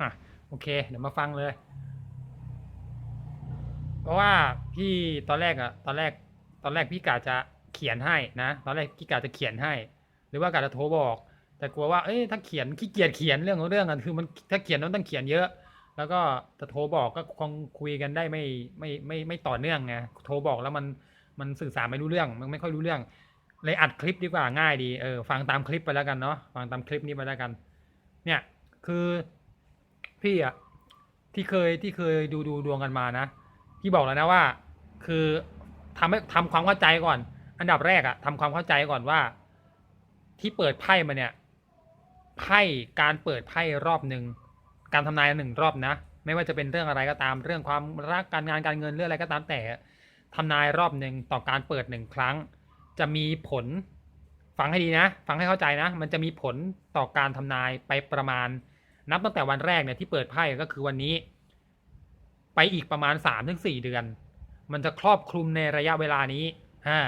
อะโอเค เดี๋ยวมาฟังเลย เพราะว่าพี่ตอนแรกอะตอนแรก ตอนแรกพี่กะจะเขียนให้นะ ตอนแรกพี่กะจะเขียนให้ หรือว่ากะจะโทรบอก แต่กลัวว่า เอ้ยถ้าเขียนขี้เกียจเขียนเรื่องของเรื่องกันคือมันถ้าเขียนต้องต้องเขียนเยอะ แล้วก็จะโทรบอกก็คงคุยกันได้ไม่ไม่ไม่ไม่ต่อเนื่องไงโทรบอกแล้วมันมันสื่อสารไม่รู้เรื่อง มันไม่ค่อยรู้เรื่อง เลยอัดคลิปดีกว่าง่ายดีเออฟังตามคลิปไปแล้วกันเนาะฟังตามคลิปนี้ไปแล้วกัน เนี่ยคือ พี่อะที่เคยที่เคยดูดูดวงกันมานะพี่บอกแล้วนะว่า คือทำให้ทำความเข้าใจก่อน อันดับแรกอะทำความเข้าใจก่อนว่า ที่เปิดไพ่มาเนี่ยไพ่การเปิดไพ่รอบหนึ่งการทำนายหนึ่งรอบนะ ไม่ว่าจะเป็นเรื่องอะไรก็ตาม เรื่องความรักการงานการเงินเรื่องอะไรก็ตามแต่ทำนายรอบหนึ่งต่อการเปิดหนึ่งครั้ง จะมีผลฟังให้ดีนะ ฟังให้เข้าใจนะ มันจะมีผลต่อการทำนายไปประมาณ นับตั้งแต่วันแรกเนี่ยที่เปิดไพ่ก็คือวันนี้ ไปอีกประมาณ3าถึงสเดือน มันจะครอบคลุมในระยะเวลานี้อ่า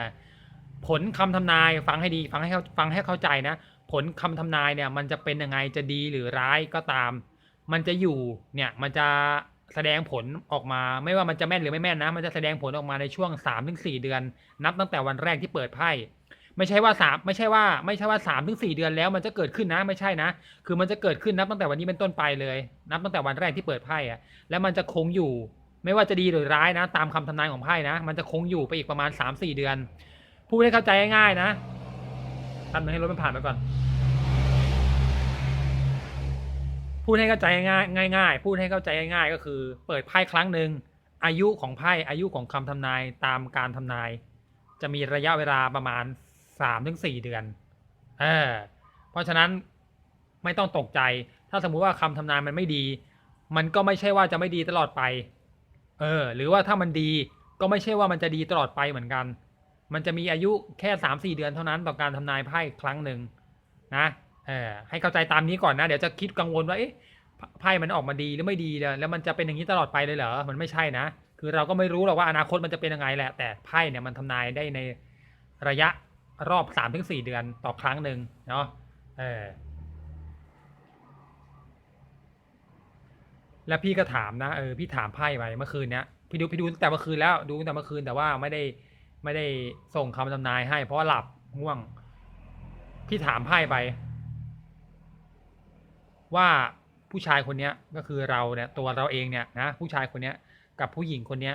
ผลคำทำนายฟังให้ดีฟังให้เขาฟังให้เข้าใจนะ ผลคำทำนายเนี่ย มันจะเป็นยังไงจะดีหรือร้ายก็ตาม มันจะอยู่เนี่ยมันจะแสดงผลออกมา ไม่ว่ามันจะแม่นหรือไม่แม่นนะ มันจะแสดงผลออกมาในช่วง3าถึงสเดือน นับตั้งแต่วันแรกที่เปิดไพ่ ไม่ใช่ว่าสามไม่ใช่ว่าไม่ใช่ว่าสามถึงสี่เดือนแล้วมันจะเกิดขึ้นนะไม่ใช่นะ คือมันจะเกิดขึ้นนับตั้งแต่วันนี้เป็นต้นไปเลย นับตั้งแต่วันแรกที่เปิดไพ่อะแล้วมันจะคงอยู่ ไม่ว่าจะดีหรือร้ายนะ ตามคำทำนายของไพ่นะ มันจะคงอยู่ไปอีกประมาณสามสี่เดือนพูดให้เข้าใจง่ายๆนะทำให้รถมันผ่านไปก่อนพูดให้เข้าใจง่ายง่ายๆพูดให้เข้าใจง่ายๆก็คือ เปิดไพ่ครั้งหนึ่งอายุของไพ่อายุของคำทำนายตามการทำนาย จะมีระยะเวลาประมาณ สามถึงสี่เดือนเออเพราะฉะนั้นไม่ต้องตกใจ ถ้าสมมุติว่าคำทำนายมันไม่ดี มันก็ไม่ใช่ว่าจะไม่ดีตลอดไป เออ หรือว่าถ้ามันดีก็ไม่ใช่ว่ามันจะดีตลอดไปเหมือนกัน มันจะมีอายุแค่สามสี่เดือนเท่านั้นต่อการทำนายไพ่ครั้งหนึ่งนะเออให้เข้าใจตามนี้ก่อนนะเดี๋ยวจะคิดกังวลว่าเอ๊ะไพ่มันออกมาดีหรือไม่ดีเนี่ยแล้วมันจะเป็นอย่างนี้ตลอดไปเลยเหรอมันไม่ใช่นะ คือเราก็ไม่รู้หรอกว่าอนาคตมันจะเป็นยังไงแหละแต่ไพ่เนี่ยมันทำนายได้ในระยะ รอบสามถึงสี่เดือนต่อครั้งหนึ่งเนาะเออแล้วพี่ก็ถามนะเออพี่ถามไพ่ไปเมื่อคืนเนี้ยพี่ดูพี่ดูตั้งแต่เมื่อคืนแล้วดูตั้งแต่เมื่อคืนแต่ว่าไม่ได้ไม่ได้ส่งคำทำนายให้ เพราะหลับง่วง พี่ถามไพ่ไป ว่าผู้ชายคนเนี้ยก็คือเราเนี่ยตัวเราเองเนี่ยนะผู้ชายคนเนี้ยกับผู้หญิงคนเนี้ย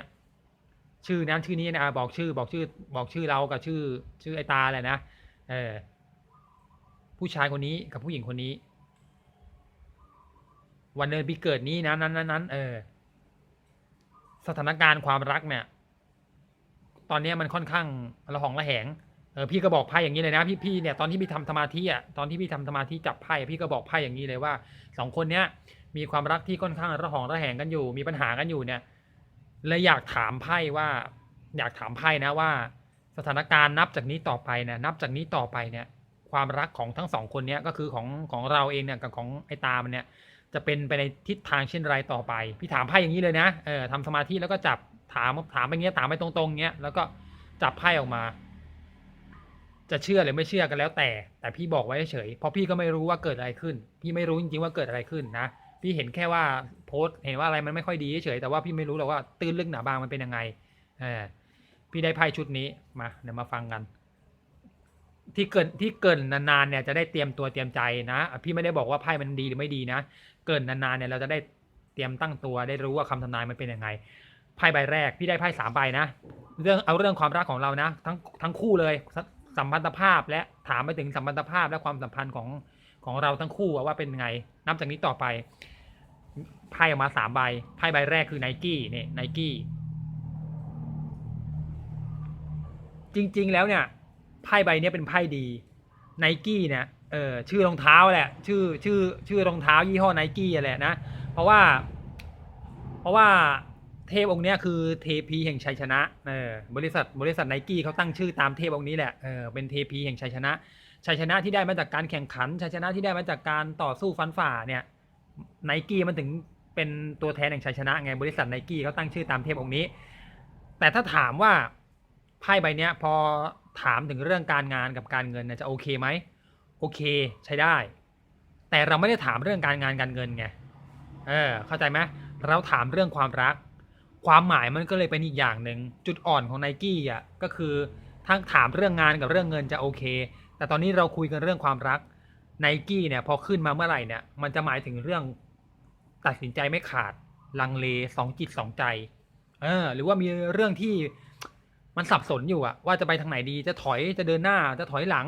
ชื่อนั้นชื่อนี้นะบอกชื่อบอกชื่อ บอกชื่อเรากับชื่อ ชื่อไอตาแหละนะเออผู้ชายคนนี้กับผู้หญิงคนนี้ วันเดือนปีเกิดนี้นะนั้นนั้นนั้นเออ สถานการณ์ความรักเนี่ย ตอนนี้มันค่อนข้างระหองระแหงเออพี่ก็บอกไพ่อย่างนี้เลยนะพี่พี่เนี่ยตอนที่พี่ทำสมาธิอะตอนที่พี่ทำสมาธิจับไพ่พี่ก็บอกไพ่อย่างนี้เลยว่าสองคนเนี้ยมีความรักที่ค่อนข้างระหองระแหงกันอยู่ มีปัญหากันอยู่เนี่ย เลยอยากถามไพ่ว่า อยากถามไพ่นะว่า สถานการณ์นับจากนี้ต่อไปเนี่ยนับจากนี้ต่อไปเนี่ย ความรักของทั้งสองคนเนี้ยก็คือของของเราเองเนี่ยกับของไอ้ตามันเนี่ย จะเป็นไปในทิศทางเช่นไรต่อไป พี่ถามไพ่อย่างนี้เลยนะเออทำสมาธิแล้วก็จับถามถามไปเงี้ยถามไปตรงๆเงี้ยแล้วก็จับไพ่ออกมา จะเชื่อหรือไม่เชื่อกันแล้วแต่ แต่พี่บอกไว้เฉยเพราะพี่ก็ไม่รู้ว่าเกิดอะไรขึ้น พี่ไม่รู้จริงๆว่าเกิดอะไรขึ้นนะ พี่เห็นแค่ว่าโพสเห็นว่าอะไรมันไม่ค่อยดีเฉยแต่ว่าพี่ไม่รู้หรอกว่าตื้นลึกหนาบางมันเป็นยังไงเออพี่ได้ไพ่ชุดนี้มาเดี๋ยวมาฟังกัน ที่เกินที่เกินนานๆเนี่ยจะได้เตรียมตัวเตรียมใจนะ พี่ไม่ได้บอกว่าไพ่มันดีหรือไม่ดีนะ เกินนานๆเนี่ยเราจะได้เตรียมตั้งตัวได้รู้ว่าคำทำนายมันเป็นยังไงไพ่ใบแรกพี่ได้ไพ่สามใบนะเรื่องเอาเรื่องความรักของเรานะ ทั้งทั้งคู่เลยสัมพันธภาพและถามไปถึงสัมพันธภาพและความสัมพันธ์ของของเราทั้งคู่ว่าเป็นไง นับจากนี้ต่อไป ไพ่ออกมาสามใบไพ่ใบแรกคือไนกี้เนี่ยไนกี้จริง ๆ แล้วเนี่ยไพ่ใบนี้เป็นไพ่ดีไนกี้เนี่ยเออชื่อรองเท้าแหละ ชื่อชื่อชื่อรองเท้ายี่ห้อไนกี้แหละนะเพราะว่า เพราะว่าเทพองค์เนี้ยคือเทพีแห่งชัยชนะเออบริษัทบริษัทไนกี้เขาตั้งชื่อตามเทพองค์นี้แหละเออเป็นเทพีแห่งชัยชนะชัยชนะที่ได้มาจากการแข่งขันชัยชนะที่ได้มาจากการต่อสู้ฟันฝ่าเนี่ยไนกี้มันถึง เป็นตัวแทนแห่งชัยชนะไงบริษัทไนกี้เขาตั้งชื่อตามเทพองค์นี้ แต่ถ้าถามว่าไพ่ใบเนี้ยพอถามถึงเรื่องการงานกับการเงินจะโอเคไหมโอเคใช้ได้ แต่เราไม่ได้ถามเรื่องการงานการเงินไงเออเข้าใจไหมเราถามเรื่องความรัก ความหมายมันก็เลยเป็นอีกอย่างหนึ่งจุดอ่อนของไนกี้อะก็คือทั้งถามเรื่องงานกับเรื่องเงินจะโอเค แต่ตอนนี้เราคุยกันเรื่องความรักไนกี้เนี่ยพอขึ้นมาเมื่อไหร่เนี่ยมันจะหมายถึงเรื่อง ตัดสินใจไม่ขาดลังเลสองจิตสองใจเออหรือว่ามีเรื่องที่มันสับสนอยู่อะว่าจะไปทางไหนดีจะถอยจะเดินหน้าจะถอยหลัง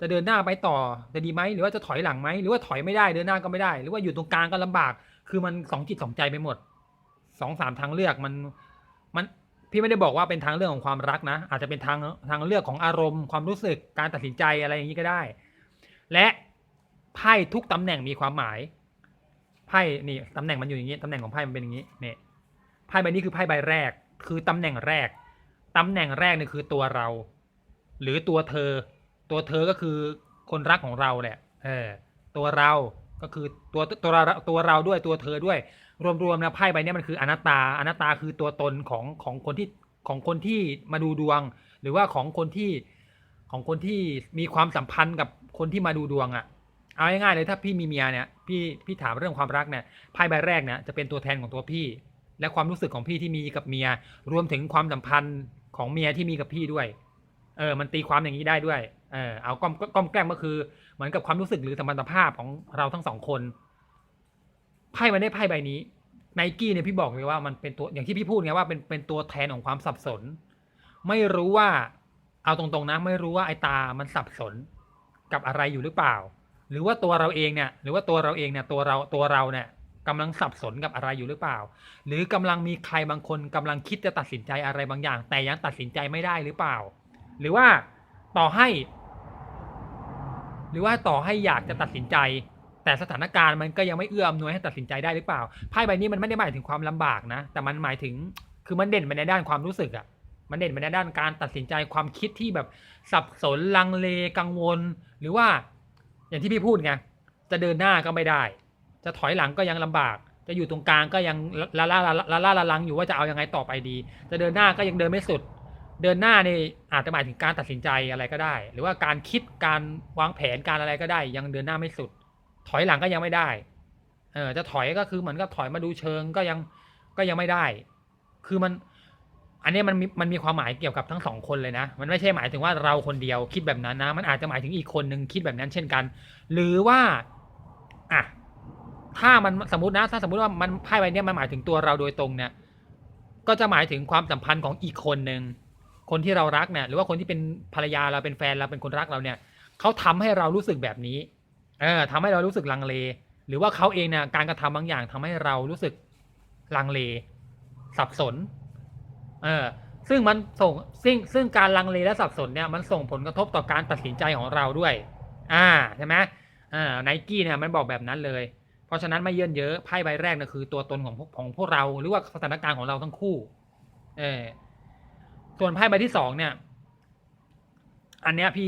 จะเดินหน้าไปต่อจะดีไหมหรือว่าจะถอยหลังไหมหรือว่าถอยไม่ได้เดินหน้าก็ไม่ได้ หรือว่าอยู่ตรงกลางก็ลำบาก คือมันสองจิตสองใจไปหมดสองสามทางเลือกมันมันพี่ไม่ได้บอกว่าเป็นทางเลือกของความรักนะ อาจจะเป็นทางทางเลือกของอารมณ์ความรู้สึกการตัดสินใจอะไรอย่างนี้ก็ได้ และไพ่ทุกตำแหน่งมีความหมาย ไพ่นี่ตำแหน่งมันอยู่อย่างนี้ตำแหน่งของไพ่มันเป็นอย่างนี้เนี่ยไพ่ใบนี้คือไพ่ใบแรก คือตำแหน่งแรกตำแหน่งแรกนี่คือตัวเรา หรือตัวเธอ ตัวเธอก็คือคนรักของเราแหละเออตัวเราก็คือตัวตัวเราตัวเราด้วยตัวเธอด้วย รวมๆนะไพ่ใบนี้มันคืออนัตตาอนัตตาคือตัวตนของของคนที่ของคนที่มาดูดวง หรือว่าของคนที่ของคนที่มีความสัมพันธ์กับคนที่มาดูดวงอะ่ะ เอาง่ายๆเลยถ้าพี่มีเมียเนี่ยพี่พี่ถามเรื่องความรักเนี่ยไพ่ใบแรกเนี่ยจะเป็นตัวแทนของตัวพี่ และความรู้สึกของพี่ที่มีกับเมีย รวมถึงความสัมพันธ์ของเมียที่มีกับพี่ด้วย เออ มันตีความอย่างนี้ได้ด้วย เออเอาก้อมก้อมแกล้มก็คือ เหมือนกับความรู้สึกหรือสัมพันธภาพของเราทั้งสองคนไพ่มันได้ไพ่ใบนี้ไนกี้เนี่ยพี่บอกเลยว่ามันเป็นตัวอย่างที่พี่พูดไงว่าเป็นเป็นตัวแทนของความสับสน ไม่รู้ว่า เอาตรงๆนะ ไม่รู้ว่าไอ้ตามันสับสนกับอะไรอยู่หรือเปล่า หรือว่าตัวเราเองเนี่ยหรือว่าตัวเราเองเนี่ยตัวเราตัวเราเนี่ยกำลังสับสนกับอะไรอยู่หรือเปล่า หรือกำลังมีใครบางคนกำลังคิดจะตัดสินใจอะไรบางอย่าง แต่ยังตัดสินใจไม่ได้หรือเปล่า หรือว่าต่อให้ หรือว่าต่อให้อยากจะตัดสินใจ แต่สถานการณ์มันก็ยังไม่เอื้ออำนวยให้ตัดสินใจได้หรือเปล่าไพ่ใบนี้มันไม่ได้หมายถึงความลำบากนะ แต่มันหมายถึงคือมันเด่นไปในด้านความรู้สึกอะมันเด่นไปในด้านการตัดสินใจความคิดที่แบบสับสนลังเลกังวล หรือว่า อย่างที่พี่พูดไงจะเดินหน้าก็ไม่ได้ จะถอยหลังก็ยังลำบาก จะอยู่ตรงกลางก็ยังละล่าละล่าละลังอยู่ว่าจะเอายังไงต่อไปดี จะเดินหน้าก็ยังเดินไม่สุด เดินหน้านี่อาจจะหมายถึงการตัดสินใจอะไรก็ได้ หรือว่าการคิดการวางแผนการอะไรก็ได้ ยังเดินหน้าไม่สุด ถอยหลังก็ยังไม่ได้ เออจะถอยก็คือเหมือนกับถอยมาดูเชิงก็ยังก็ยังไม่ได้ คือมัน อันนี้มันมีมันมีความหมายเกี่ยวกับทั้งสองคนเลยนะ มันไม่ใช่หมายถึงว่าเราคนเดียวคิดแบบนั้นนะ มันอาจจะหมายถึงอีกคนหนึ่งคิดแบบนั้นเช่นกัน หรือว่าอะถ้ามันสมมตินะ ถ้าสมมติว่ามันไพ่ใบนี้มันหมายถึงตัวเราโดยตรงเนี่ย ก็จะหมายถึงความสัมพันธ์ของอีกคนหนึ่งคนที่เรารักเนี่ย หรือว่าคนที่เป็นภรรยาเราเป็นแฟนเราเป็นคนรักเราเนี่ยเขาทำให้เรารู้สึกแบบนี้ เออทำให้เรารู้สึกลังเล หรือว่าเขาเองเนี่ยการกระทำบางอย่างทำให้เรารู้สึกลังเล สับสน เออซึ่งมันส่งซึ่งซึ่งการลังเลและสับสนเนี่ยมันส่งผลกระทบต่อการตัดสินใจของเราด้วย อ่าใช่ไหมอ่าไนกี้เนี่ยมันบอกแบบนั้นเลย เพราะฉะนั้นไม่เยินเยอะไพ่ใบแรกเนี่ยคือตัวตนของพวกของพวกเราหรือว่าสถานการณ์ของเราทั้งคู่ เออส่วนไพ่ใบที่สองเนี่ย อันเนี้ยพี่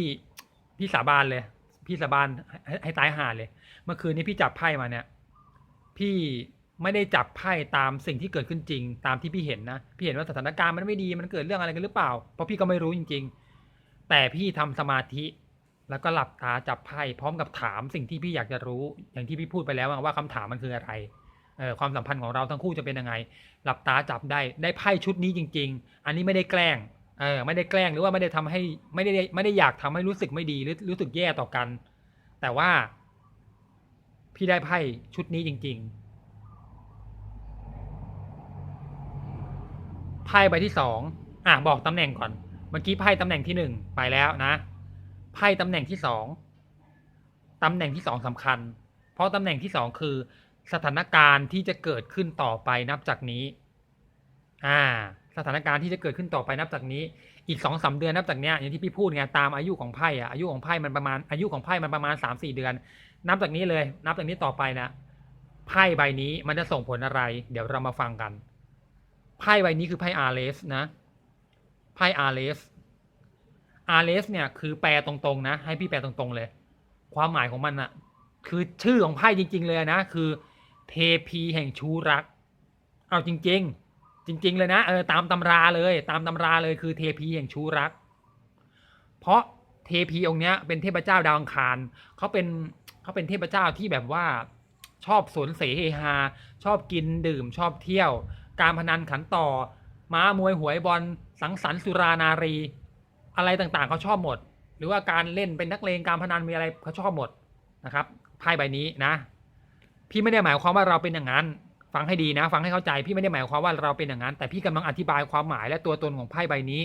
พี่สาบานเลย พี่สาบานให้ให้ตายห่าเลย เมื่อคืนนี้พี่จับไพ่มาเนี่ย พี่ ไม่ได้จับไพ่ตามสิ่งที่เกิดขึ้นจริง ตามที่พี่เห็นนะพี่เห็นว่าสถานการณ์มันไม่ดีมันเกิดเรื่องอะไรกันหรือเปล่า เพราะพี่ก็ไม่รู้จริง ๆ แต่พี่ทำสมาธิ แล้วก็หลับตาจับไพ่พร้อมกับถามสิ่งที่พี่อยากจะรู้ อย่างที่พี่พูดไปแล้วว่าคำถามมันคืออะไรเออความสัมพันธ์ของเราทั้งคู่จะเป็นยังไง หลับตาจับได้ได้ไพ่ชุดนี้จริง ๆ อันนี้ไม่ได้แกล้งเออไม่ได้แกล้งหรือว่าไม่ได้ทำให้ไม่ได้ไม่ได้อยากทำให้รู้สึกไม่ดีหรือรู้สึกแย่ต่อกัน แต่ว่า พี่ได้ไพ่ชุดนี้จริง ๆ ไพ่ใบที่สองอะบอกตำแหน่งก่อน เมื่อกี้ไพ่ตำแหน่งที่หนึ่งไปแล้วนะ ไพ่ตำแหน่งที่สองตำแหน่งที่สองสำคัญ เพราะตำแหน่งที่สองคือ สถานการณ์ที่จะเกิดขึ้นต่อไปนับจากนี้ อ่า สถานการณ์ที่จะเกิดขึ้นต่อไปนับจากนี้ อีกสองสาเดือนนับจากเนี้ยอย่างที่พี่พูดไงตามอายุของไพ่อะอายุของไพ่มันประมาณอายุของไพ่มันประมาณสามสี่เดือน นับจากนี้เลย นับจากนี้ต่อไปนะไพ่ใบนี้มันจะส่งผลอะไร เดี๋ยวเรามาฟังกัน ไพ่ใบนี้คือไพ่อาร์เลสนะ ไพ่อาร์เลสอาร์เลสเนี่ยคือแปลตรงๆนะ ให้พี่แปลตรงๆเลย ความหมายของมันอะคือชื่อของไพ่จริง ๆ เลยนะ คือเทพีแห่งชูรัก เอาจริง ๆ จริง ๆ เลยนะเออตามตำราเลย ตามตำราเลยคือเทพีแห่งชูรัก เพราะเทพีองค์เนี้ยเป็นเทพเจ้าดาวอังคารเขาเป็นเขาเป็นเทพเจ้าที่แบบว่าชอบสวนเสเฮฮาชอบกินดื่มชอบเที่ยว การพนันขันต่อ ม้ามวยหวยบอลสังสรรค์สุรานารี อะไรต่างๆเขาชอบหมด หรือว่าการเล่นเป็นนักเลงการพนันมีอะไรเขาชอบหมดนะครับไพ่ใบนี้นะ พี่ไม่ได้หมายความว่าเราเป็นอย่างนั้นฟังให้ดีนะ ฟังให้เข้าใจพี่ไม่ได้หมายความว่าเราเป็นอย่างนั้น แต่พี่กำลังอธิบายความหมายและตัวตนของไพ่ใบนี้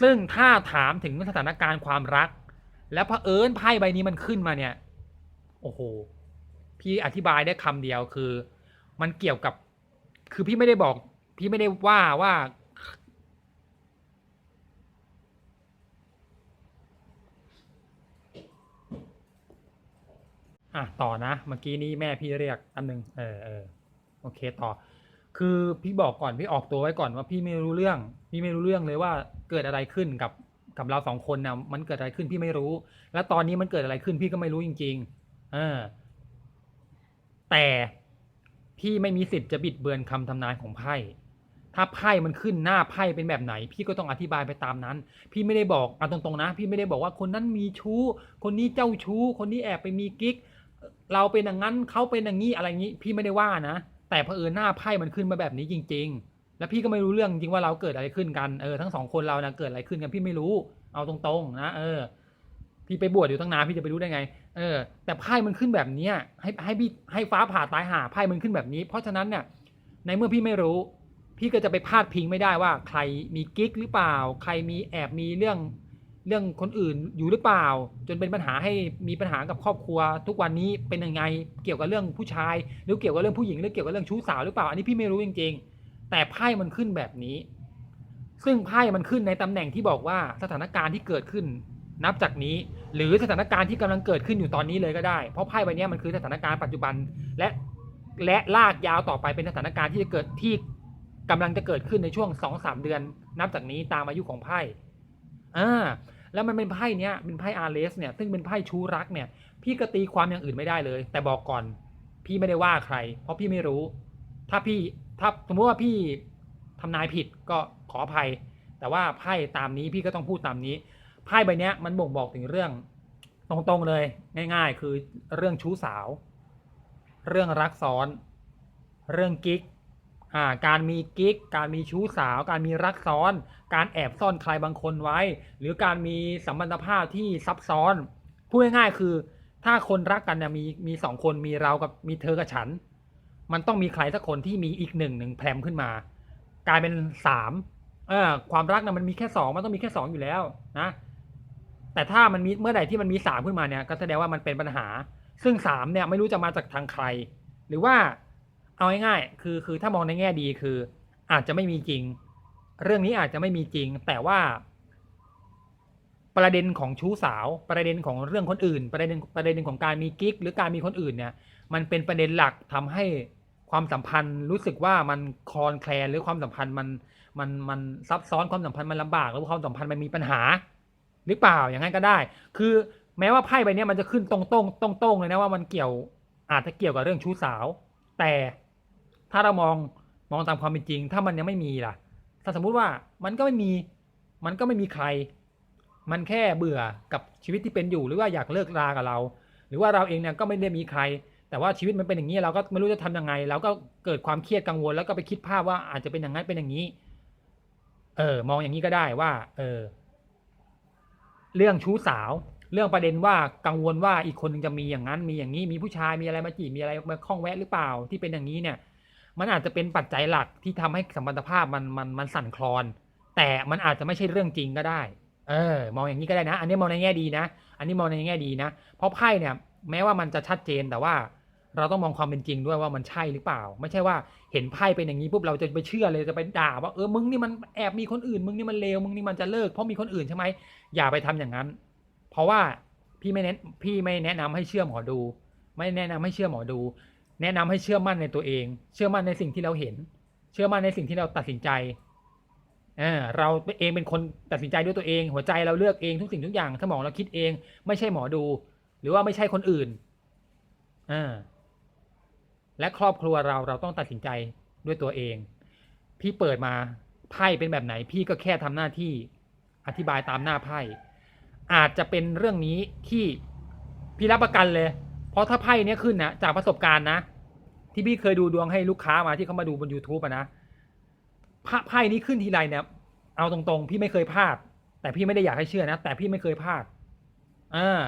ซึ่งถ้าถามถึงสถานการณ์ความรัก แล้วเผอิญไพ่ใบนี้มันขึ้นมาเนี่ย โอ้โห พี่อธิบายได้คำเดียวคือ มันเกี่ยวกับ คือพี่ไม่ได้บอก พี่ไม่ได้ว่าว่า อะต่อนะ เมื่อกี้นี้แม่พี่เรียกอันหนึ่งเออเออโอเคต่อ คือพี่บอกก่อนพี่ออกตัวไว้ก่อนว่าพี่ไม่รู้เรื่อง พี่ไม่รู้เรื่องเลยว่าเกิดอะไรขึ้นกับกับเราสองคนนะมันเกิดอะไรขึ้นพี่ไม่รู้ แล้วตอนนี้มันเกิดอะไรขึ้นพี่ก็ไม่รู้จริง ๆ เออแต่ พี่ไม่มีสิทธิ์จะบิดเบือนคำทำนายของไพ่ ถ้าไพ่มันขึ้นหน้าไพ่เป็นแบบไหน พี่ก็ต้องอธิบายไปตามนั้น พี่ไม่ได้บอกเอาตรงๆนะ พี่ไม่ได้บอกว่าคนนั้นมีชู้ คนนี้เจ้าชู้ คนนี้แอบไปมีกิ๊ก เราเป็นอย่างนั้นเขาเป็นอย่างนี้อะไรอย่างนี้ พี่ไม่ได้ว่านะ แต่เผอิญหน้าไพ่มันขึ้นมาแบบนี้จริง ๆ แล้วพี่ก็ไม่รู้เรื่องจริงว่าเราเกิดอะไรขึ้นกัน เออทั้งสองคนเรานะเกิดอะไรขึ้นกันพี่ไม่รู้ เอาตรงๆ นะ เออ พี่ไปบวชอยู่ตั้งนานพี่จะไปรู้ได้ไง เออแต่ไพ่มันขึ้นแบบนี้ให้ให้พี่ให้ฟ้าผ่าตายหาไพ่มันขึ้นแบบนี้ เพราะฉะนั้นเนี่ยในเมื่อพี่ไม่รู้ พี่ก็จะไปพาดพิงไม่ได้ว่า ใครมีกิ๊กหรือเปล่า ใครมีแอบมีเรื่องเรื่องคนอื่นอยู่หรือเปล่า จนเป็นปัญหาให้มีปัญหากับครอบครัว ทุกวันนี้เป็นยังไงเกี่ยวกับเรื่องผู้ชายหรือเกี่ยวกับเรื่องผู้หญิงหรือเกี่ยวกับเรื่องชู้สาวหรือเปล่าอันนี้พี่ไม่รู้จริง ๆ แต่ไพ่มันขึ้นแบบนี้ ซึ่งไพ่มันขึ้นในตำแหน่งที่บอกว่าสถานการณ์ที่เกิดขึ้น นับจากนี้ หรือสถานการณ์ที่กำลังเกิดขึ้นอยู่ตอนนี้เลยก็ได้ เพราะไพ่ใบนี้มันคือสถานการณ์ปัจจุบัน และและลากยาวต่อไปเป็นสถานการณ์ที่จะเกิดที่กำลังจะเกิดขึ้นในช่วงสองสามเดือน นับจากนี้ตามอายุของไพ่อ่าแล้วมันเป็นไพ่เนี้ยเป็นไพ่อาร์เลสเนี่ยซึ่งเป็นไพ่ชูรักเนี่ย พี่ก็ตีความอย่างอื่นไม่ได้เลย แต่บอกก่อน พี่ไม่ได้ว่าใคร เพราะพี่ไม่รู้ ถ้าพี่ถ้าสมมติว่าพี่ทำนายผิดก็ขออภัย แต่ว่าไพ่ตามนี้พี่ก็ต้องพูดตามนี้ ไพ่ใบนี้มันบ่งบอกถึงเรื่องตรงๆเลย ง่าย ๆ คือเรื่องชู้สาว เรื่องรักซ้อน เรื่องกิ๊กอ่าการมีกิ๊ก การมีชู้สาว การมีรักซ้อน การแอบซ่อนใครบางคนไว้ หรือการมีสัมพันธภาพที่ซับซ้อน พูดง่ายๆคือ ถ้าคนรักกันเนี่ยมีมีสองคนมีเรากับมีเธอกับฉัน มันต้องมีใครสักคนที่มีอีกหนึ่งหนึ่งแพรมขึ้นมา กลายเป็นสามเออความรักนะมันมีแค่สองมันต้องมีแค่สองอยู่แล้วนะ แต่ถ้ามันมีเมื่อไหร่ที่มันมีสามขึ้นมาเนี่ยก็แสดงว่ามันเป็นปัญหา ซึ่งสามเนี่ยไม่รู้จะมาจากทางใคร หรือว่าเอาง่ายๆคือคือถ้ามองในแง่ดีคือ อาจจะไม่มีจริง เรื่องนี้อาจจะไม่มีจริง แต่ว่า ประเด็นของชู้สาว ประเด็นของเรื่องคนอื่น ประเด็นประเด็นของการมีกิ๊ก หรือการมีคนอื่นเนี่ย มันเป็นประเด็นหลักทำให้ความสัมพันธ์รู้สึกว่ามันคลอนแคลนหรือความสัมพันธ์มันมันมันซับซ้อนความสัมพันธ์มันลำบากหรือความสัมพันธ์มันมีปัญหา หรือเปล่าอย่างนั้นก็ได้ คือแม้ว่าไพ่ใบนี้มันจะขึ้นตรงตตรงตรงๆเลยนะว่ามันเกี่ยวอาจจะเกี่ยวกับเรื่องชู้สาว แต่ถ้าเรามองมองตามความเป็นจริง ถ้ามันยังไม่มีล่ะ ถ้าสมมุติว่ามันก็ไม่มีมันก็ไม่มีใคร มันแค่เบื่อกับชีวิตที่เป็นอยู่หรือว่าอยากเลิกรากับเรา หรือว่าเราเองเนี่ยก็ไม่ได้มีใคร แต่ว่าชีวิตมันเป็นอย่างนี้เราก็ไม่รู้จะทำยังไงเราก็เกิดความเครียดกังวล แล้วก็ไปคิดภาพว่าอาจจะเป็นอย่างนั้นเป็นอย่างนี้ เออมองอย่างนี้ก็ได้ว่า เออ เรื่องชู้สาว เรื่องประเด็นว่ากังวลว่าอีกคนนึงจะมีอย่างนั้นมีอย่างนี้มีผู้ชายมีอะไรมาจีบมีอะไรมาข้องแวะหรือเปล่าที่เป็นอย่างนี้เนี่ย มันอาจจะเป็นปัจจัยหลักที่ทำให้สัมพันธภาพมันมันมันสั่นคลอน แต่มันอาจจะไม่ใช่เรื่องจริงก็ได้ เออ มองอย่างนี้ก็ได้นะ อันนี้มองในแง่ดีนะ อันนี้มองในแง่ดีนะ เพราะไพ่เนี่ย แม้ว่ามันจะชัดเจนแต่ว่า เราต้องมองความเป็นจริงด้วยว่ามันใช่หรือเปล่า ไม่ใช่ว่าเห็นไพ่เป็นอย่างนี้ปุ๊บเราจะไปเชื่อเลยจะไปด่าว่าเออมึงนี่มันแอบมีคนอื่น มึงนี่มันเลวมึงนี่มันจะเลิกเพราะมีคนอื่นใช่ไหมอย่าไปทำอย่างนั้น เพราะว่าพี่ไม่แนะพี่ไม่แนะนำให้เชื่อหมอดู ไม่แนะนำให้เชื่อหมอดู แนะนำให้เชื่อมั่นในตัวเอง เชื่อมั่นในสิ่งที่เราเห็น เชื่อมั่นในสิ่งที่เราตัดสินใจเออเราเองเป็นคนตัดสินใจด้วยตัวเอง หัวใจเราเลือกเองทุกสิ่งทุกอย่างสมองเราคิดเอง ไม่ใช่หมอดู หรือว่าไม่ใช่คนอื่นอ่า และครอบครัวเราเราต้องตัดสินใจด้วยตัวเอง พี่เปิดมาไพ่เป็นแบบไหน พี่ก็แค่ทำหน้าที่อธิบายตามหน้าไพ่อาจจะเป็นเรื่องนี้ที่พี่รับประกันเลย เพราะถ้าไพ่เนี้ยขึ้นนะจากประสบการณ์นะ ที่พี่เคยดูดวงให้ลูกค้ามาที่เขามาดูบน YouTube อะนะไพ่ไพ่นี้ขึ้นทีไรเนี่ยเอาตรงๆ พี่ไม่เคยพลาด แต่พี่ไม่ได้อยากให้เชื่อนะ แต่พี่ไม่เคยพลาดอ่า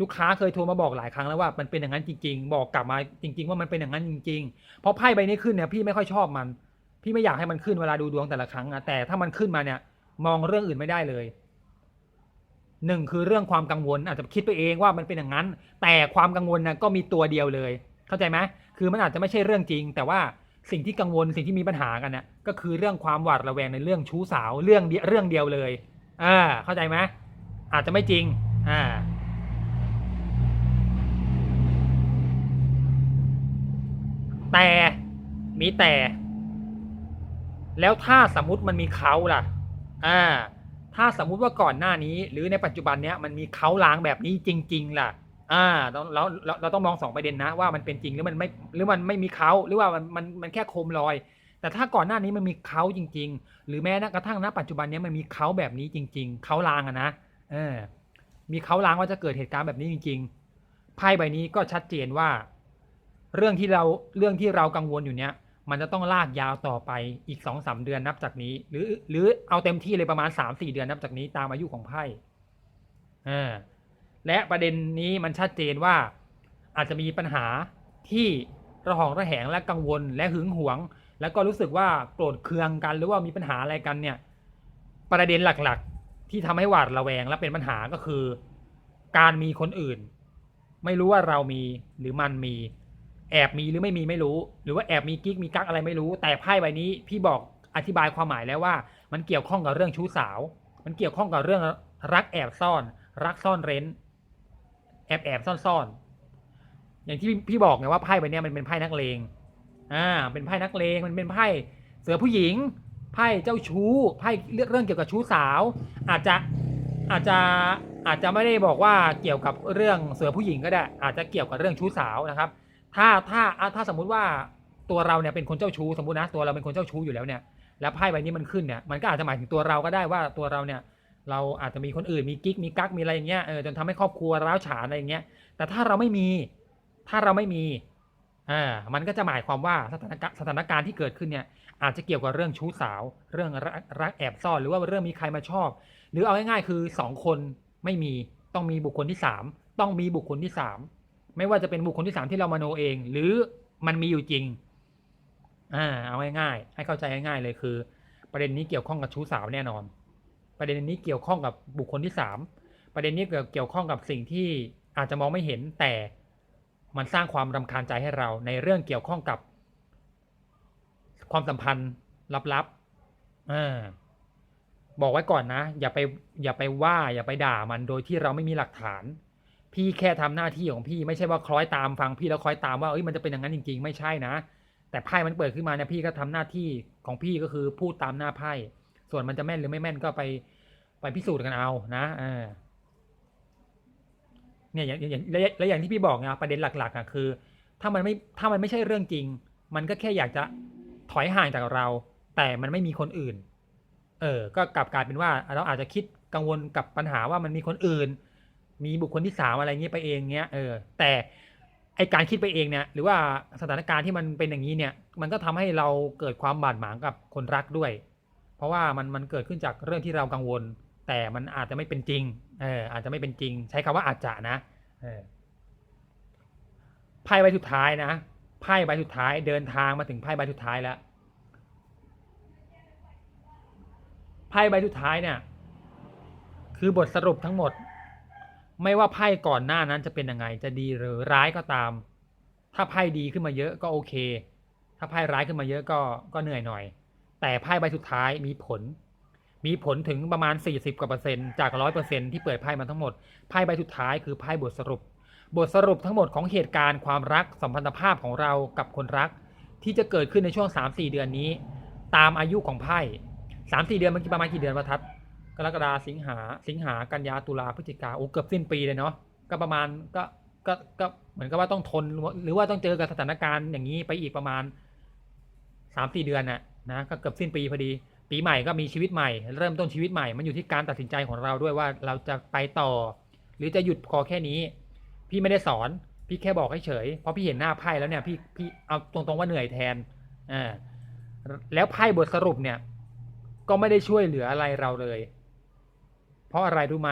ลูกค้าเคยโทรมาบอกหลายครั้งแล้วว่ามันเป็นอย่างนั้นจริง ๆ บอกกลับมาจริง ๆ ว่ามันเป็นอย่างนั้นจริงๆเพราะไพ่ใบนี้ขึ้นเนี่ยพี่ไม่ค่อยชอบมัน พี่ไม่อยากให้มันขึ้นเวลาดูดวงแต่ละครั้งอะแต่ถ้ามันขึ้นมาเนี่ยมองเรื่องอื่นไม่ได้เลยหนึ่งคือเรื่องความกังวลอาจจะคิดไปเองว่ามันเป็นอย่างนั้น แต่ความกังวลนะก็มีตัวเดียวเลย เข้าใจไหมคือมันอาจจะไม่ใช่เรื่องจริง แต่ว่าสิ่งที่กังวลสิ่งที่มีปัญหากันนี่ยก็คือเรื่องความหวาดระแวงในเรื่องชู้สาวเรื่องเดียเรื่องเดียวเลยอ่าเข้าใจไหมอาจจะไม่จริงอ่า แต่มีแต่ แล้วถ้าสมมติมันมีเขาล่ะ อ่า ถ้าสมมุติว่าก่อนหน้านี้ หรือในปัจจุบันเนี้ยมันมีเขาล้างแบบนี้จริง ๆ ล่ะ อ่าเราเราเราต้องมองสองประเด็นนะ ว่ามันเป็นจริงหรือมันไม่หรือมันไม่มีเขาหรือว่ามันมันมันแค่โคมลอย แต่ถ้าก่อนหน้านี้มันมีเขาจริง ๆ หรือแม้กระทั่งณปัจจุบันนี้มันมีเขาแบบนี้จริง ๆเขาล้างอะนะเออมีเขาล้างว่าจะเกิดเหตุการณ์แบบนี้จริง ๆไพ่ใบนี้ก็ชัดเจนว่า เรื่องที่เราเรื่องที่เรากังวลอยู่เนี้ยมันจะต้องลากยาวต่อไปอีกสองสาเดือนนับจากนี้ หรือ หรือเอาเต็มที่เลยประมาณสามสี่เดือนนับจากนี้ตามอายุของไพ่อ่าและประเด็นนี้มันชัดเจนว่าอาจจะมีปัญหาที่ระหองระแหงและกังวลและหึงหวง แล้วก็รู้สึกว่าโกรธเคืองกัน หรือว่ามีปัญหาอะไรกันเนี่ย ประเด็นหลักๆ ที่ทำให้หวาดระแวงและเป็นปัญหาก็คือ การมีคนอื่น ไม่รู้ว่าเรามีหรือมันมี แอบมีหรือไม่มีไม่รู้ หรือว่าแอบมีกิ๊กมีกั๊กอะไรไม่รู้ แต่ไพ่ใบนี้พี่บอกอธิบายความหมายแล้วว่า มันเกี่ยวข้องกับเรื่องชู้สาว มันเกี่ยวข้องกับเรื่องรักแอบซ่อน รักซ่อนเร้น แอบแอบซ่อนซ่อนอย่างที่พี่บอกไงว่าไพ่ใบนี้มันเป็นไพ่นักเลงอ่าเป็นไพ่นักเลงมันเป็นไพ่เสือผู้หญิงไพ่เจ้าชู้ไพ่เรื่องเกี่ยวกับชู้สาว อาจจะอาจจะอาจจะไม่ได้บอกว่าเกี่ยวกับเรื่องเสือผู้หญิงก็ได้ อาจจะเกี่ยวกับเรื่องชู้สาวนะครับ ถ้าถ้าถ้าสมมุติว่าตัวเราเนี่ยเป็นคนเจ้าชู้สมมตินะตัวเราเป็นคนเจ้าชู้อยู่แล้วเนี่ยแล้วไพ่ใบนี้มันขึ้นเนี่ยมันก็อาจจะหมายถึงตัวเราก็ได้ว่าตัวเราเนี่ยเราอาจจะมีคนอื่นมีกิ๊กมีกั๊กมีอะไรอย่างเงี้ยเออจนทำให้ครอบครัวร้าวฉานอะไรอย่างเงี้ยแต่ถ้าเราไม่มีถ้าเราไม่มีอ่ามันก็จะหมายความว่าสถานการณ์สถานการณ์ที่เกิดขึ้นเนี่ยอาจจะเกี่ยวกับเรื่องชู้สาว เรื่องรักรักแอบซ่อนหรือว่าเรื่องมีใครมาชอบ หรือเอาง่ายๆคือสองคนไม่มีต้องมีบุคคลที่สามต้องมีบุคคลที่สาม ไม่ว่าจะเป็นบุคคลที่สามที่เรามโนเอง หรือมันมีอยู่จริงอ่าเอาง่ายๆให้เข้าใจง่ายๆเลยคือ ประเด็นนี้เกี่ยวข้องกับชู้สาวแน่นอน ประเด็นนี้เกี่ยวข้องกับบุคคลที่สามประเด็นนี้เกี่ยวเกี่ยวข้องกับสิ่งที่อาจจะมองไม่เห็นแต่มันสร้างความรำคาญใจให้เราในเรื่องเกี่ยวข้องกับ ความสัมพันธ์ลับๆอ่าบอกไว้ก่อนนะ อย่าไปอย่าไปว่าอย่าไปด่ามันโดยที่เราไม่มีหลักฐาน พี่แค่ทำหน้าที่ของพี่ไม่ใช่ว่าคล้อยตามฟังพี่แล้วคล้อยตามว่าเอ้ยมันจะเป็นอย่างนั้นจริง ๆ ไม่ใช่นะ แต่ไพ่มันเปิดขึ้นมาเนี่ยพี่ก็ทำหน้าที่ของพี่ก็คือพูดตามหน้าไพ่ส่วนมันจะแม่นหรือไม่แม่นก็ไปไปพิสูจน์กันเอานะเออเนี่ยอย่างอย่างและอย่างที่พี่บอกไงประเด็นหลักๆอะคือ ถ้ามันไม่ถ้ามันไม่ใช่เรื่องจริง มันก็แค่อยากจะถอยห่างจากเรา แต่มันไม่มีคนอื่น เออ ก็กลับกลายเป็นว่า เราอาจจะคิดกังวลกับปัญหาว่ามันมีคนอื่น มีบุคคลที่สามอะไรเงี้ยไปเองเงี้ยเออแต่ไอการคิดไปเองเนี่ยหรือว่าสถานการณ์ที่มันเป็นอย่างนี้เนี่ย มันก็ทำให้เราเกิดความบาดหมางกับคนรักด้วย เพราะว่ามันมันเกิดขึ้นจากเรื่องที่เรากังวล แต่มันอาจจะไม่เป็นจริงเอออาจจะไม่เป็นจริง ใช้คำว่าอาจจะนะเออไพ่ใบสุดท้ายนะไพ่ใบสุดท้ายเดินทางมาถึงไพ่ใบสุดท้ายแล้วไพ่ใบสุดท้ายเนี่ยคือบทสรุปทั้งหมด ไม่ว่าไพ่ก่อนหน้านั้นจะเป็นยังไง จะดีหรือร้ายก็ตาม ถ้าไพ่ดีขึ้นมาเยอะก็โอเค ถ้าไพ่ร้ายขึ้นมาเยอะก็ก็เหนื่อยหน่อย แต่ไพ่ใบสุดท้ายมีผล มีผลถึงประมาณ 40กว่าเปอร์เซ็นต์จากร้อยเปอร์เซ็นที่เปิดไพ่มาทั้งหมดไพ่ใบสุดท้ายคือไพ่บทสรุป บทสรุปทั้งหมดของเหตุการณ์ความรักสัมพันธภาพของเรากับคนรัก ที่จะเกิดขึ้นในช่วง 3-4 เดือนนี้ ตามอายุของไพ่สามสี่เดือนมันประมาณกี่เดือนวะทัด กรกฎาสิงหาสิงหากันยาตุลาพฤศจิกาโอ้เกือบสิ้นปีเลยเนาะก็ประมาณก็ก็ก็เหมือนกับว่าต้องทนหรือว่าต้องเจอกับสถานการณ์อย่างนี้ไปอีกประมาณสามสี่เดือนน่ะนะก็เกือบสิ้นปีพอดี ปีใหม่ก็มีชีวิตใหม่ เริ่มต้นชีวิตใหม่มันอยู่ที่การตัดสินใจของเราด้วยว่าเราจะไปต่อ หรือจะหยุดพอแค่นี้ พี่ไม่ได้สอนพี่แค่บอกให้เฉยเพราะพี่เห็นหน้าไพ่แล้วเนี่ยพี่พี่เอาตรงๆว่าเหนื่อยแทนอ่าแล้วไพ่บทสรุปเนี่ย ก็ไม่ได้ช่วยเหลืออะไรเราเลย เพราะอะไรรู้ไหม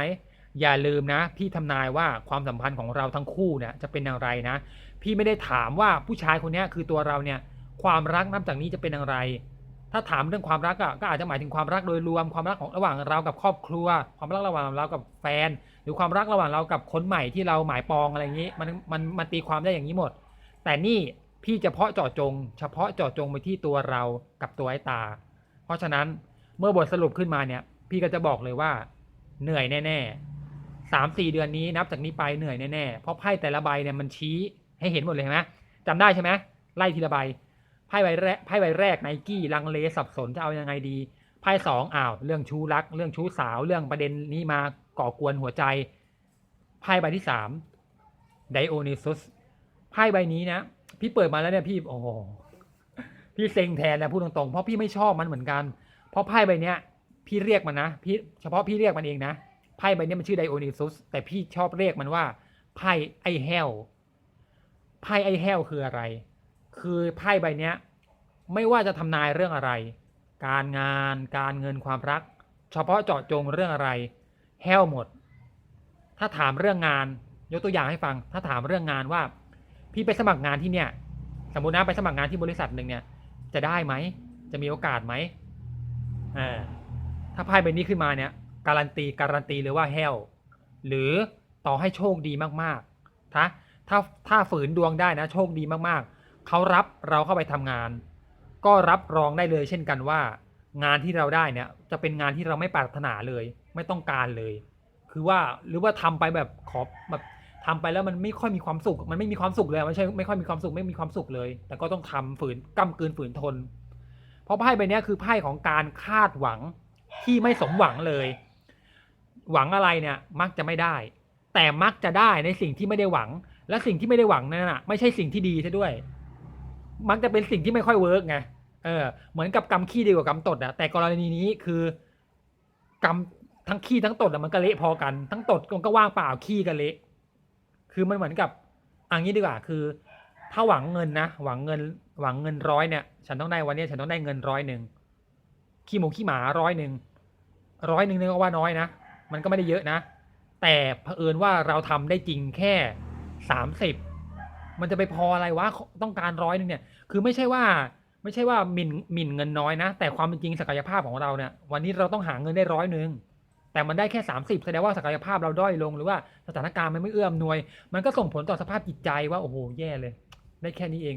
อย่าลืมนะ พี่ทำนายว่าความสัมพันธ์ของเราทั้งคู่เนี่ยจะเป็นอย่างไรนะ พี่ไม่ได้ถามว่าผู้ชายคนนี้คือตัวเราเนี่ย ความรักนับจากนี้จะเป็นอย่างไร ถ้าถามเรื่องความรักอะก็อาจจะหมายถึงความรักโดยรวมความรักของระหว่างเรากับครอบครัว ความรักระหว่างเรากับแฟน หรือความรักระหว่างเรากับคนใหม่ที่เราหมายปองอะไรอย่างนี้มันมันมันตีความได้อย่างนี้หมด แต่นี่พี่จะเพาะเจาะจง เฉพาะเจาะจงไปที่ตัวเรากับตัวไอ้ตา เพราะฉะนั้นเมื่อบทสรุปขึ้นมาเนี่ย พี่ก็จะบอกเลยว่า เหนื่อยแน่ๆสามสี่เดือนนี้นับจากนี้ไปเหนื่อยแน่ๆเพราะไพ่แต่ละใบเนี่ยมันชี้ให้เห็นหมดเลยเห็นไหมจำได้ใช่ไหมไล่ทีละใบไพ่ใบแรกไพ่ใบแรกไนกี้ลังเลสับสนจะเอายังไงดีไพ่สองอ้าวเรื่องชู้รัก เรื่องชู้สาวเรื่องประเด็นนี้มาก่อกวนหัวใจไพ่ใบที่สามไดโอนิซุสไพ่ใบนี้นะพี่เปิดมาแล้วเนี่ยพี่โอ้โหพี่เซ็งแทนนะพูดตรงๆเพราะพี่ไม่ชอบมันเหมือนกัน เพราะไพ่ใบเนี้ย พี่เรียกมันนะพี่เฉพาะพี่เรียกมันเองนะไพ่ใบนี้มันชื่อไดโอนิซุสแต่พี่ชอบเรียกมันว่าไพ่ไอแฮลไพ่ไอแฮลคืออะไร คือไพ่ใบเนี้ยไม่ว่าจะทำนายเรื่องอะไร การงานการเงินความรัก เฉพาะเจาะจงเรื่องอะไรแห้วหมด ถ้าถามเรื่องงานยกตัวอย่างให้ฟัง ถ้าถามเรื่องงานว่า พี่ไปสมัครงานที่เนี่ย สมมตินะไปสมัครงานที่บริษัทหนึ่งเนี่ย จะได้ไหม จะมีโอกาสไหมอ่า ถ้าไพ่ใบนี้ขึ้นมาเนี่ยการันตีการันตีเลยว่าแห้วหรือต่อให้โชคดีมากๆถ้าถ้าถ้าฝืนดวงได้นะโชคดีมากๆ เขารับเราเข้าไปทำงาน ก็รับรองได้เลยเช่นกันว่า งานที่เราได้เนี่ยจะเป็นงานที่เราไม่ปรารถนาเลย ไม่ต้องการเลย คือว่าหรือว่าทำไปแบบขอแบบทำไปแล้วมันไม่ค่อยมีความสุข มันไม่มีความสุขเลยไม่ใช่ไม่ค่อยมีความสุขไม่มีความสุขเลย แต่ก็ต้องทำฝืนกำกืนฝืนทน เพราะไพ่ใบนี้คือไพ่ของการคาดหวัง ที่ไม่สมหวังเลย หวังอะไรเนี่ย มักจะไม่ได้ แต่มักจะได้ในสิ่งที่ไม่ได้หวัง และสิ่งที่ไม่ได้หวังนั่นน่ะไม่ใช่สิ่งที่ดีซะด้วย มักจะเป็นสิ่งที่ไม่ค่อยเวิร์กไงเออ เหมือนกับกำขี้ดีกว่ากำตดอะแต่กรณีนี้คือกำทั้งขี้ทั้งตดอะมันก็เละพอกัน ทั้งตดมันก็ว่างเปล่าขี้ก็เละ คือมันเหมือนกับอังนี้ดีกว่าคือ ถ้าหวังเงินนะหวังเงิน หวังเงินร้อยเนี่ย ฉันต้องได้วันนี้ฉันต้องได้เงินร้อยหนึ่ง ขี้หมูขี้หมาร้อยหนึ่งร้อยหนึ่งนี่ยก็ว่าน้อยนะ มันก็ไม่ได้เยอะนะ แต่เผอิญว่าเราทำได้จริงแค่สามสิบมันจะไปพออะไรวะต้องการร้อยหนึ่งเนี่ย คือไม่ใช่ว่าไม่ใช่ว่าหมิ่นหมิ่นเงินน้อยนะ แต่ความเป็นจริงศักยภาพของเราเนี่ย วันนี้เราต้องหาเงินได้ร้อยหนึ่งแต่มันได้แค่ 30แสดงว่าศักยภาพเราด้อยลงหรือว่าสถานการณ์มันไม่เอื้อมหน่วย มันก็ส่งผลต่อสภาพจิตใจว่าโอ้โหแย่เลย ได้แค่นี้เอง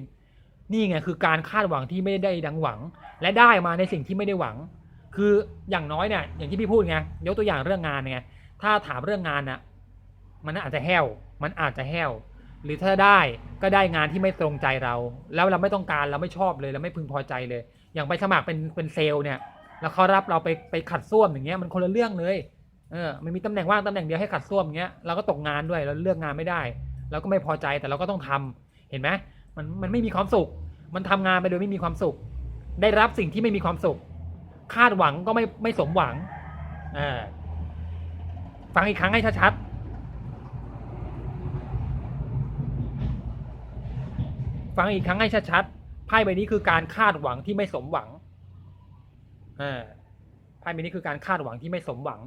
นี่ไงคือการคาดหวังที่ไม่ได้ดังหวัง และได้มาในสิ่งที่ไม่ได้หวัง คืออย่างน้อยเนี่ยอย่างที่พี่พูดไงยกตัวอย่างเรื่องงานไงถ้าถามเรื่องงานน่ะมันอาจจะแห้ว มันอาจจะแห้ว หรือถ้าได้ก็ได้งานที่ไม่ตรงใจเรา แล้วเราไม่ต้องการเราไม่ชอบเลยเราไม่พึงพอใจเลย อย่างไปสมัครเป็นเป็นเซลล์เนี่ย แล้วเขารับเราไปไปขัดส้วมอย่างเงี้ยมันคนละเรื่องเลยเออมันมีตำแหน่งว่างตำแหน่งเดียวให้ขัดส้วมอย่างเงี้ยเราก็ตกงานด้วยเราเลือกงานไม่ได้ เราก็ไม่พอใจแต่เราก็ต้องทำเห็นไหม มันมันไม่มีความสุข มันทำงานไปโดยไม่มีความสุข ได้รับสิ่งที่ไม่มีความสุข คาดหวังก็ไม่ไม่สมหวังอ่าฟังอีกครั้งให้ชัดๆฟังอีกครั้งให้ชัดๆไพ่ใบนี้คือการคาดหวังที่ไม่สมหวังอ่าไพ่ใบนี้คือการคาดหวังที่ไม่สมหวัง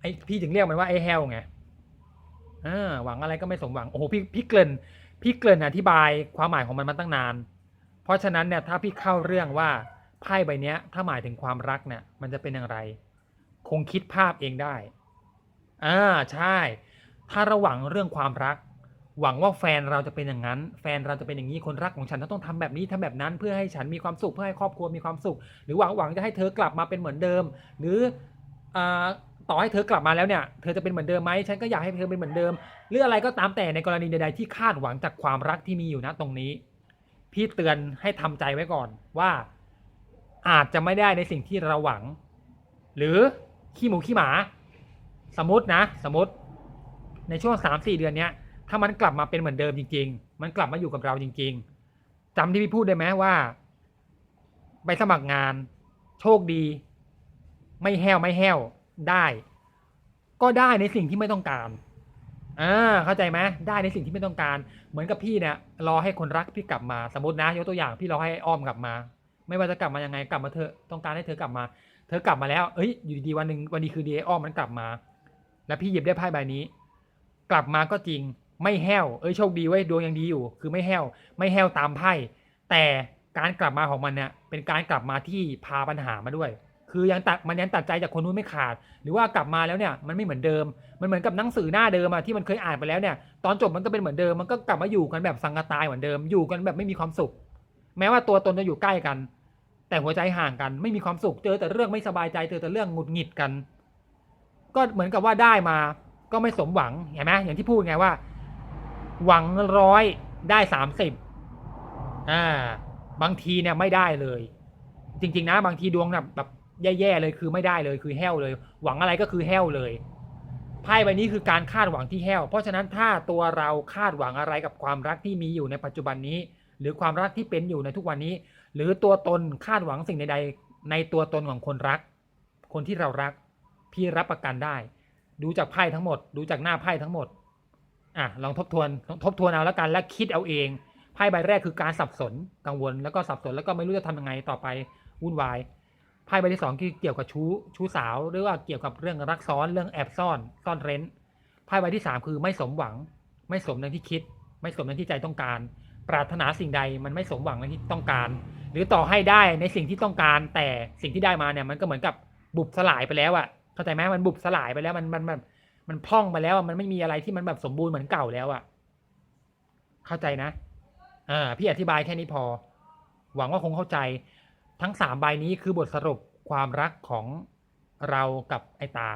ไอ้พี่ถึงเรียกมันว่าไอ้แฮลไงอ่าหวังอะไรก็ไม่สมหวัง โอ้โห พี่พี่เกริ่น พี่เกริ่นอธิบายความหมายของมันมาตั้งนาน เพราะฉะนั้นเนี่ยถ้าพี่เข้าเรื่องว่าไพ่ใบนี้ถ้าหมายถึงความรักเนี่ยมันจะเป็นอย่างไร คงคิดภาพเองได้อ่าใช่ ถ้าระหวังเรื่องความรัก หวังว่าแฟนเราจะเป็นอย่างนั้น แฟนเราจะเป็นอย่างนี้คนรักของฉันต้องทำแบบนี้ทำแบบนั้น เพื่อให้ฉันมีความสุขเพื่อให้ครอบครัวมีความสุข หรือหวังหวังจะให้เธอกลับมาเป็นเหมือนเดิม หรืออ่า ต่อให้เธอกลับมาแล้วเนี่ย เธอจะเป็นเหมือนเดิมไหมฉันก็อยากให้เธอเป็นเหมือนเดิม หรืออะไรก็ตามแต่ในกรณีใดๆที่คาดหวังจากความรักที่มีอยู่นะตรงนี้ พี่เตือนให้ทำใจไว้ก่อนว่าอาจจะไม่ได้ในสิ่งที่เราหวัง หรือขี้หมูขี้หมา สมมตินะ สมมติ ในช่วงสามสี่เดือนเนี้ย ถ้ามันกลับมาเป็นเหมือนเดิมจริง ๆ มันกลับมาอยู่กับเราจริง ๆจำที่พี่พูดได้ไหมว่าไปสมัครงาน โชคดี ไม่แห้วไม่แห้ว ได้ ก็ได้ในสิ่งที่ไม่ต้องการอ่าเข้าใจไหมได้ในสิ่งที่ไม่ต้องการ เหมือนกับพี่เนี่ยรอให้คนรักพี่กลับมาสมมตินะ ยกตัวอย่างพี่รอให้อ้อมกลับมา ไม่ว่าจะกลับมายังไงกลับมาเธอต้องการให้เธอกลับมา เธอกลับมาแล้วเอ้ยอยู่ดีๆวันหนึ่งวันดีคือดีอ้อมมันกลับมา แล้วพี่หยิบได้ไพ่ใบนี้ กลับมาก็จริง ไม่แห้วเอ้ยโชคดีไว้ดวงยังดีอยู่ คือไม่แห้ว ไม่แห้วตามไพ่แต่การกลับมาของมันเนี่ยเป็นการกลับมาที่พาปัญหามาด้วย คือยังตัดมันยังตัดใจจากคนนู้นไม่ขาด หรือว่ากลับมาแล้วเนี่ยมันไม่เหมือนเดิม มันเหมือนกับหนังสือหน้าเดิมอะที่มันเคยอ่านไปแล้วเนี่ยตอนจบมันก็เป็นเหมือนเดิมมันก็กลับมาอยู่กันแบบสังกตายเหมือนเดิมอยู่กันแบบไม่มีความสุข แม้ว่าตัวตนจะอยู่ใกล้กัน แต่หัวใจห่างกันไม่มีความสุขเจอแต่เรื่องไม่สบายใจเจอแต่เรื่องหงุดหงิดกัน ก็เหมือนกับว่าได้มาก็ไม่สมหวังเห็นไหมอย่างที่พูดไงว่า หวังร้อยได้สามสิบอ่าบางทีเนี่ยไม่ได้เลย จริง ๆ นะ บางทีดวงแบบแบบ แย่ๆเลยคือไม่ได้เลยคือแห้วเลย หวังอะไรก็คือแห้วเลยไพ่ใบนี้คือการคาดหวังที่แห้ว เพราะฉะนั้นถ้าตัวเราคาดหวังอะไรกับความรักที่มีอยู่ในปัจจุบันนี้ หรือความรักที่เป็นอยู่ในทุกวันนี้ หรือตัวตนคาดหวังสิ่งใดๆในตัวตนของคนรัก คนที่เรารัก พี่รับประกันได้ ดูจากไพ่ทั้งหมด ดูจากหน้าไพ่ทั้งหมดอะลองทบทวนทบทวนเอาแล้วกันและคิดเอาเองไพ่ใบแรกคือการสับสนกังวลแล้วก็สับสนแล้วก็ไม่รู้จะทำยังไงต่อไปวุ่นวาย ไพ่ใบที่สองคือเกี่ยวกับชู้ชู้สาวหรือว่าเกี่ยวกับเรื่องรักซ้อนเรื่องแอบซ่อนซ่อนเร้นไพ่ใบที่สามคือไม่สมหวัง ไม่สมดังที่คิด ไม่สมดังที่ใจต้องการ ปรารถนาสิ่งใดมันไม่สมหวังดังที่ต้องการ หรือต่อให้ได้ในสิ่งที่ต้องการ แต่สิ่งที่ได้มาเนี่ยมันก็เหมือนกับบุบสลายไปแล้วอะเข้าใจไหมมันบุบสลายไปแล้วมันมันมันมันพร่องไปแล้วมันไม่มีอะไรที่มันแบบสมบูรณ์เหมือนเก่าแล้วอะเข้าใจนะอ่าพี่อธิบายแค่นี้พอ หวังว่าคงเข้าใจ ทั้งสามใบนี้คือบทสรุปความรักของเรากับไอตา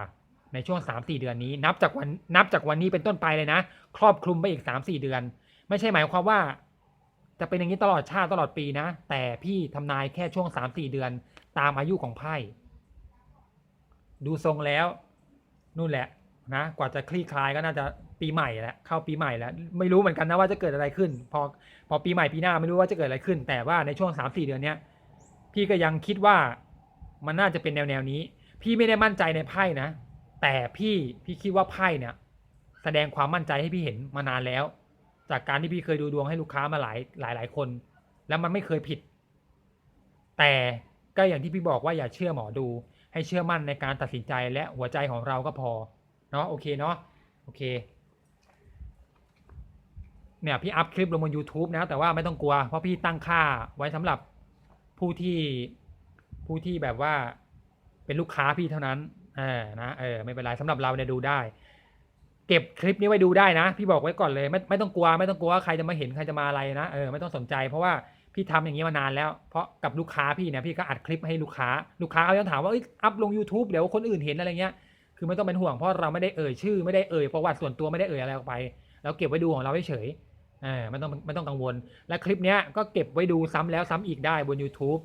ในช่วงสามสี่เดือนนี้ นับจากวันนับจากวันนี้เป็นต้นไปเลยนะ ครอบคลุมไปอีกสามสี่เดือน ไม่ใช่หมายความว่า จะเป็นอย่างนี้ตลอดชาติตลอดปีนะ แต่พี่ทำนายแค่ช่วงสามสี่เดือน ตามอายุของไพ่ดูทรงแล้ว นู่นแหละนะกว่าจะคลี่คลายก็น่าจะปีใหม่แล้วเข้าปีใหม่แล้ว ไม่รู้เหมือนกันนะว่าจะเกิดอะไรขึ้น พอพอปีใหม่ปีหน้าไม่รู้ว่าจะเกิดอะไรขึ้น แต่ว่าในช่วงสามสี่เดือนเนี้ย พี่ก็ยังคิดว่ามันน่าจะเป็นแนวแนวนี้ พี่ไม่ได้มั่นใจในไพ่นะ แต่พี่พี่คิดว่าไพ่เนี่ย แสดงความมั่นใจให้พี่เห็นมานานแล้ว จากการที่พี่เคยดูดวงให้ลูกค้ามาหลายหลายหลายคน แล้วมันไม่เคยผิด แต่ก็อย่างที่พี่บอกว่าอย่าเชื่อหมอดู ให้เชื่อมั่นในการตัดสินใจและหัวใจของเราก็พอเนาะโอเคเนาะโอเคเนี่ยพี่อัพคลิปลงบน YouTube นะ แต่ว่าไม่ต้องกลัว เพราะพี่ตั้งค่าไว้สำหรับ ผู้ที่ผู้ที่แบบว่าเป็นลูกค้าพี่เท่านั้นเออนะเออไม่เป็นไรสำหรับเราเนี่ยดูได้ เก็บคลิปนี้ไว้ดูได้นะ พี่บอกไว้ก่อนเลย ไม่ไม่ต้องกลัวไม่ต้องกลัวว่าใครจะมาเห็นใครจะมาอะไรนะเออไม่ต้องสนใจเพราะว่าพี่ทำอย่างนี้มานานแล้วเพราะกับลูกค้าพี่เนี่ยพี่ก็อัดคลิปให้ลูกค้า ลูกค้าเขาจะถามว่าอัพลง YouTube เดี๋ยวคนอื่นเห็นอะไรเงี้ยคือไม่ต้องเป็นห่วงเพราะเราไม่ได้เอ่ยชื่อไม่ได้เอ่ยประวัติส่วนตัวไม่ได้เอ่ยอะไรออกไป เราเก็บไว้ดูของเราเฉยเออไม่ต้องไม่ต้องกังวล และคลิปเนี้ยก็เก็บไว้ดูซ้ำแล้วซ้ำอีกได้บน YouTube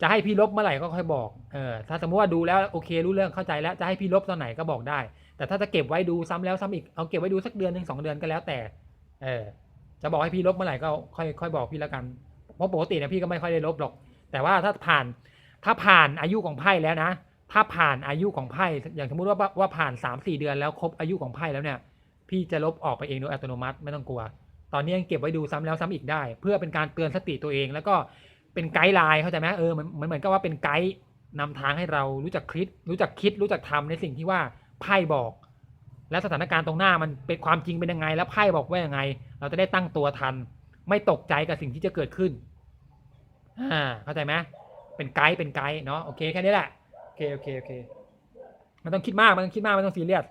จะให้พี่ลบเมื่อไหร่ก็ค่อยบอกเออถ้าสมมติว่าดูแล้วโอเครู้เรื่องเข้าใจแล้วจะให้พี่ลบตอนไหนก็บอกได้ แต่ถ้าจะเก็บไว้ดูซ้ำแล้วซ้ำอีกเอาเก็บไว้ดูสักเดือนหนึ่งสองเดือนก็แล้วแต่เออจะบอกให้พี่ลบเมื่อไหร่ก็ค่อยค่อยบอกพี่แล้วกันเพราะปกติเนี่ยพี่ก็ไม่ค่อยได้ลบหรอก แต่ว่าถ้าผ่านถ้าผ่านอายุของไพ่แล้วนะ ถ้าผ่านอายุของไพ่อย่างสมมติว่าว่าผ่านสามสี่เดือนแล้วครบอายุของไพ่แล้วเนี่ย พี่จะลบออกไปเองโดยอัตโนมัติไม่ต้องกลัว ตอนนี้ยังเก็บไว้ดูซ้ำแล้วซ้ำอีกได้ เพื่อเป็นการเตือนสติตัวเอง แล้วก็เป็นไกด์ไลน์เข้าใจไหมเออมันมันเหมือนกับว่าเป็นไกด์นำทางให้เรารู้จักคิด รู้จักคิด รู้จักทำในสิ่งที่ว่าไพ่บอก และสถานการณ์ตรงหน้ามันเป็นความจริงเป็นยังไง แล้วไพ่บอกว่ายังไง เราจะได้ตั้งตัวทัน ไม่ตกใจกับสิ่งที่จะเกิดขึ้นอ่าเข้าใจไหมเป็นไกด์เป็นไกด์เนาะโอเคแค่นี้แหละโอเคโอเคโอเคมันต้องคิดมากมันต้องคิดมากมันต้องซีเรียส